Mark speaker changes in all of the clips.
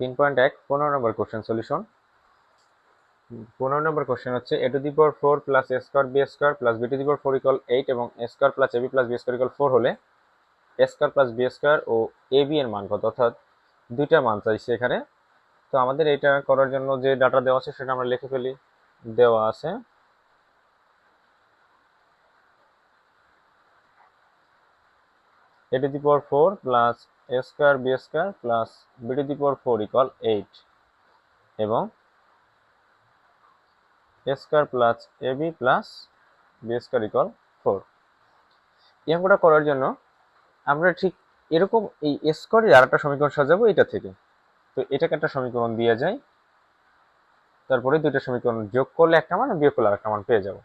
Speaker 1: তিন পয়েন্ট এক, পনেরো নম্বর কোশ্চেন সলিউশন পনেরো নম্বর কোশ্চেন হচ্ছে a to the power four plus a square b square plus b to the power four equal eight এবং a square plus a b plus b square equal four হলে a square plus b square O a b এর মান কত? অর্থাৎ দুইটা মান চাইছে এখানে। তো আমাদের এটা করার জন্য যে ডাটা দেওয়া আছে সেটা আমরা লিখে ফেলি। দেওয়া আছে a to the power 4 plus a square b square plus b to the power 4 equal 8 এবং a square plus ab plus b square equal 4 এই অঙ্কটা করার জন্য আমরা ঠিক এরকম এই স্কোয়ারের আর একটা সমীকরণ সাজাবো এটা থেকে। তো এটাকে একটা সমীকরণ দিয়ে যায়। তারপরে দুইটা সমীকরণ যোগ করলে একটা মান, বিয়োগ করলে আরেকটা মান পেয়ে যাব।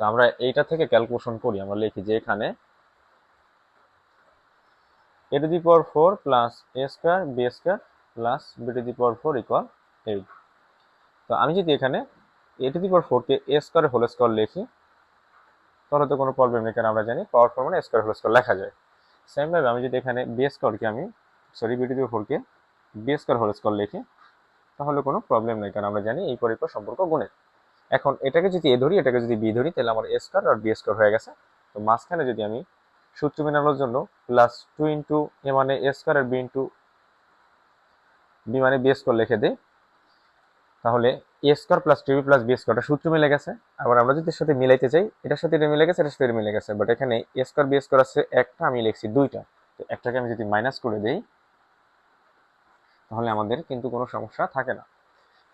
Speaker 1: তো আমরা এইটা থেকে ক্যালকুলেশন করি, আমরা লিখি যে এখানে a to the power 4 plus a square, b square plus b to the power 4 equal 8 তো আমি যদি এখানে a to the power 4 কে a square হোল স্কোয়ার লিখি, তাহলে তো কোনো প্রবলেম নেই, কারণ আমরা জানি পাওয়ার ফোর মানে স্কোয়ার হোল স্কোয়ার লেখা যায়। সেম ভাবে আমি যদি এখানে b স্কোয়ারকে আমি sorry b to the power 4 কে b স্কোয়ার হোল স্কোয়ার লিখি, তাহলে কোনো প্রবলেম নেই, কারণ আমরা জানি এই পরিপর সম্পর্ক গুণের। এখন এটাকে যদি এ ধরি, এটাকে যদি বি ধরি, তাহলে আমার এ স্কোয়ার আর বি স্কোয়ার হয়ে গেছে। তো মাঝখানে যদি আমি সূত্র মেনানোর জন্য প্লাস টু ইন্টু এ মানে এ স্কোয়ার আর বি ইন্টু বি মানে বি স্কোয়ার লিখে দিই। তাহলে a square plus two b plus b স্কোয়ারটা সূত্র মিলে গেছে। আবার আমরা যদি সাথে মিলাইতে চাই, এটার সাথে এটা মিলে গেছে, এটার সাথে এটা মিলে গেছে। বাট এখানে এ স্কোয়ার বি স্কোয়ার আছে, একটা আমি লিখছি দুইটা। তো একটাকে আমি যদি মাইনাস করে দিই, তাহলে আমাদের কিন্তু কোনো সমস্যা থাকে না।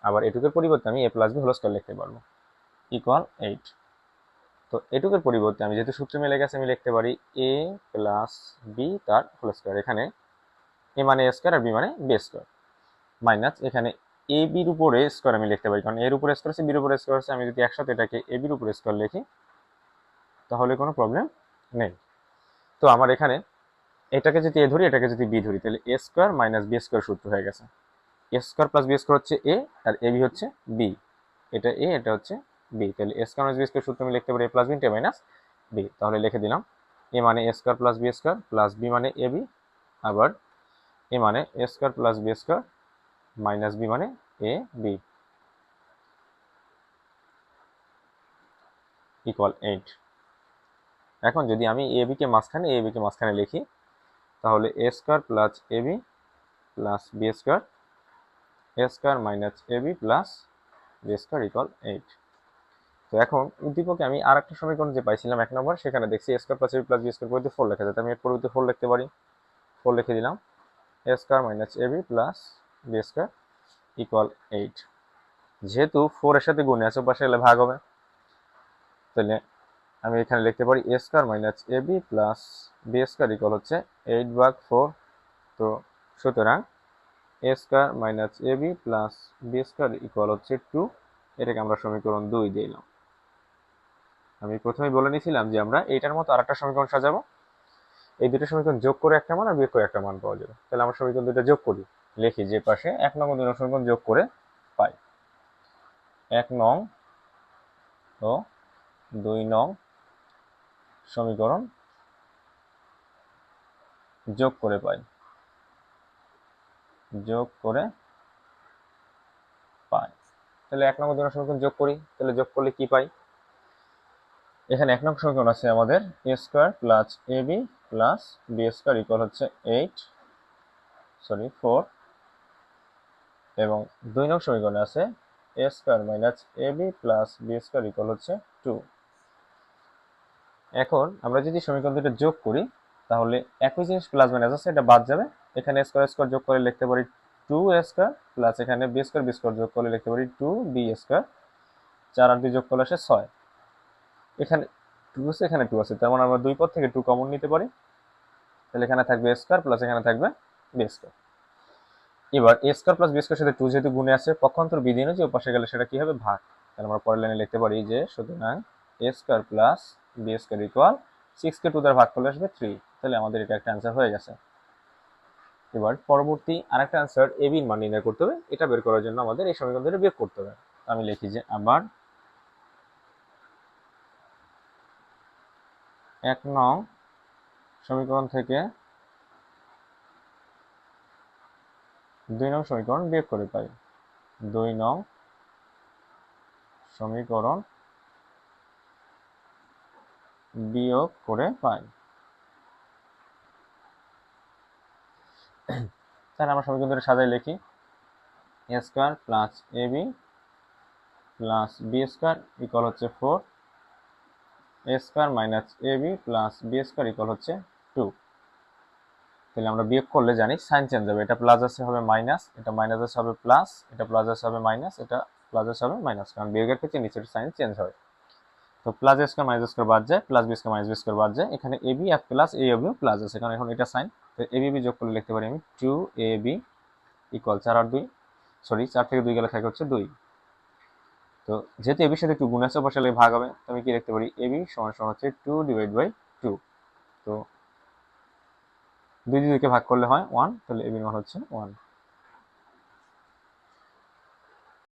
Speaker 1: আবার এটুকুর পরিবর্তে আমি a plus b whole square লিখতে পারব। ইকুয়াল এইট তো এটুকুর পরিবর্তে আমি যেহেতু সূত্র মিলে গেছে, আমি লিখতে পারি এ প্লাস বি তার হোল স্কোয়ার এখানে এ মানে এ স্কোয়ার আর বি মানে বি স্কোয়ার মাইনাস এখানে এ বির উপরে স্কোয়ার আমি লিখতে পারি। কারণ এর উপরে স্কোয়ার আছে বির উপরে স্কোয়ার আছে, আমি যদি একসাথে এটাকে এ বির উপরে স্কোয়ার লিখি, তাহলে কোনো প্রবলেম নেই। তো আমার এখানে এটাকে যদি এ ধরি, এটাকে যদি বি ধরি, তাহলে a square minus b square সূত্র হয়ে গেছে। A square plus b square হচ্ছে এ আর এ বি হচ্ছে বি এটা এ এটা হচ্ছে বি তাহলে a square minus b square সূত্র আমি লিখতে পারি a plus b into minus b তাহলে লিখে দিলাম এ মানে a square plus b square plus b মানে এ বি আবার এ মানে a square plus b square minus b মানে এ বি ইকুয়াল এইট এখন যদি আমি এ বিকে মাঝখানে এ বিকে মাঝখানে লিখি, তাহলে a square plus a b plus b square a square minus a b plus b square equal eight তো এখন উদ্দীপকে আমি আর একটা সমীকরণ যে পাইছিলাম এক নম্বর, সেখানে দেখছি square plus a plus b square পরিবর্তে ফোর লেখা যায়। আমি এর পরিবর্তে ফোর লিখতে পারি। ফোর লিখে দিলাম। Square minus a b plus b square equal eight যেহেতু ফোরের সাথে গুণে আছে পাশে এলে ভাগ হবে। তাহলে আমি এখানে লিখতে পারি a square minus a b plus b square equal হচ্ছে এইট ভাগ ফোর তো সুতরাং a square minus a b plus b square equal হচ্ছে টু এটাকে আমরা সমীকরণ দুই দিলাম। আমি প্রথমেই বলে নিয়েছিলাম যে আমরা এইটার মতো আরেকটা সমীকরণ সাজাবো। এই দুটো সমীকরণ যোগ করে একটা মান আর বিয়োগ করে একটা মান পাওয়া যাবে। তাহলে আমরা সমীকরণ দুটো যোগ করি। লিখি যে পাশে এক নং দুই নং সমীকরণ যোগ করে পাই। এক নং ও দুই নং সমীকরণ যোগ করে পাই। যোগ করে পাই। তাহলে এক নম্বর নং সমীকরণ যোগ করি। তাহলে যোগ করলে কি পাই? এখানে এক নং সমীকরণ আছে আমাদের a square plus a b plus b square equal হচ্ছে এইট সরি ফোর এবং দুই নং সমীকরণে আছে a square minus a b plus b square equal হচ্ছে টু এখন আমরা যদি সমীকরণ দুটো যোগ করি, তাহলে একই জিনিস প্লাস মাইনাস আছে, এটা বাদ যাবে। এখানে স্কোয়ার স্কোয়ার যোগ করে লিখতে পারি টু স্কোয়ার প্লাস এখানে বি স্কোয়ার বি স্কোয়ার যোগ করে লিখতে পারি টু বি স্কোয়ার চার আর দুই যোগ করলে আসে ছয়। এখানে টু আছে, এখানে টু আছে। তার মানে আমরা দুই পদ থেকে টু কমন নিতে পারি। তাহলে এখানে থাকবে স্কোয়ার প্লাস এখানে থাকবে বি স্কোয়ার এবার A square plus B square সাথে টু যেহেতু গুণে আছে, পক্ষান্তর বিধি যে পাশে গেলে সেটা কি হবে? ভাগ। তাহলে আমরা পরের লাইনে লিখতে পারি যে, সুতরাং A square plus B square equal six K two দ্বারা ভাগ করলে আসবে থ্রি তাহলে আমাদের এটা একটা অ্যান্সার হয়ে গেছে। এবার পরবর্তী আরেকটা অ্যান্সার এ বির মান নির্ণয় করতে হবে। এটা বের করার জন্য আমাদের এই সমীকরণ ধরে বিয়োগ করতে হবে। আমি লিখি যে আবার এক নং সমীকরণ থেকে দুই নং সমীকরণ বিয়োগ করে পাই। দুই নং সমীকরণ বিয়োগ করে পাই। তাহলে আমরা সমীকরণ দুটো সাজাই লিখি। A square plus A B plus B square equal হচ্ছে four A square minus A B plus B square equal হচ্ছে টু তাহলে আমরা বিয়োগ করলে জানি সাইন চেঞ্জ হবে। এটা প্লাস আসে হবে মাইনাস এটা মাইনাস আসে হবে প্লাস এটা প্লাস আসে হবে মাইনাস এটা প্লাস আসে হবে মাইনাস কারণ বিয়োগের ক্ষেত্রে নিচের সাইন চেঞ্জ হয়। তো প্লাস স্কোয়ার মাইনাস স্কোয়ার বাদ যায় plus B square minus B square বাদ যায়। এখানে এ বি আর প্লাস এ অবিও প্লাস আছে, কারণ এখন এটা সাইন তো এ বি যোগ করে লিখতে পারি আমি টু এ বি ইকুয়াল চার আর দুই। সরি চার থেকে দুই গেলে থাকে হচ্ছে দুই। তো যেহেতু এবির সাথে টু গুণ আছে বসালে ভাগ হবে, তো আমি কি লিখতে পারি? এবি সমান সমান হচ্ছে টু ডিভাইড বাই টু তো দুই দুইকে ভাগ করলে হয় ওয়ান তাহলে এবির মান হচ্ছে ওয়ান